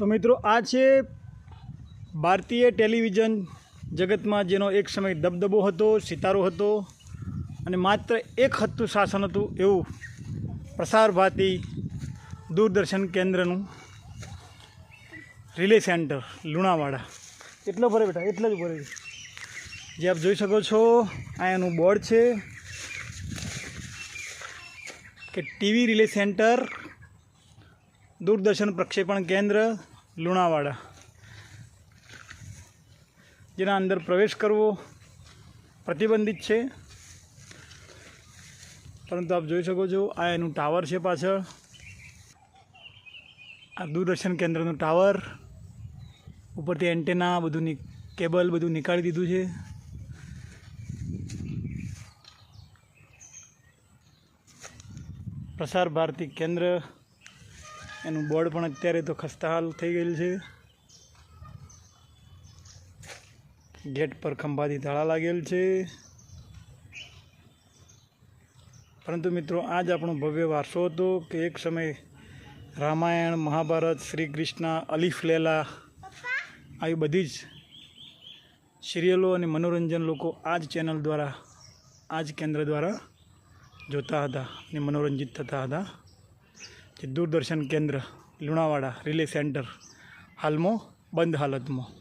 તો મિત્રો આ છે ભારતીય ટેલિવિઝન જગતમાં જેનો એક સમય દબદબો હતો, સિતારો હતો અને માત્ર એક હતું શાસન હતું એવું પ્રસાર ભારતી દૂરદર્શન કેન્દ્રનું રિલે સેન્ટર, લુણાવાડા. એટલો ભરે બેટા, એટલો જ ભરે. જે આપ જોઈ શકો છો, આ એનું બોર્ડ છે કે ટીવી રિલે સેન્ટર દૂરદર્શન પ્રક્ષેપણ કેન્દ્ર, લુણાવાડા. જેના અંદર પ્રવેશ કરવો પ્રતિબંધિત છે. પરંતુ આપ જોઈ શકો છો, આ એનું ટાવર છે પાછળ. આ દૂરદર્શન કેન્દ્રનું ટાવર. ઉપરથી એન્ટેના, બધું કેબલ બધું નીકાળી દીધું છે. પ્રસાર ભારતી કેન્દ્ર એનું બોર્ડ પણ અત્યારે તો ખસ્તાહાલ થઈ ગયેલું છે. ગેટ પર ખંભાથી તાળા લાગેલ છે. પરંતુ મિત્રો આ જ આપણો ભવ્ય વારસો હતો કે એક સમય રામાયણ, મહાભારત, શ્રી કૃષ્ણ, અલીફ લેલા આવી બધી જ સિરિયલો અને મનોરંજન લોકો આ જ ચેનલ દ્વારા આ જ કેન્દ્ર દ્વારા જોતા હતા અને મનોરંજિત થતા હતા. જે દૂરદર્શન કેન્દ્ર લુણાવાડા રિલે સેન્ટર હાલમાં બંધ હાલતમાં.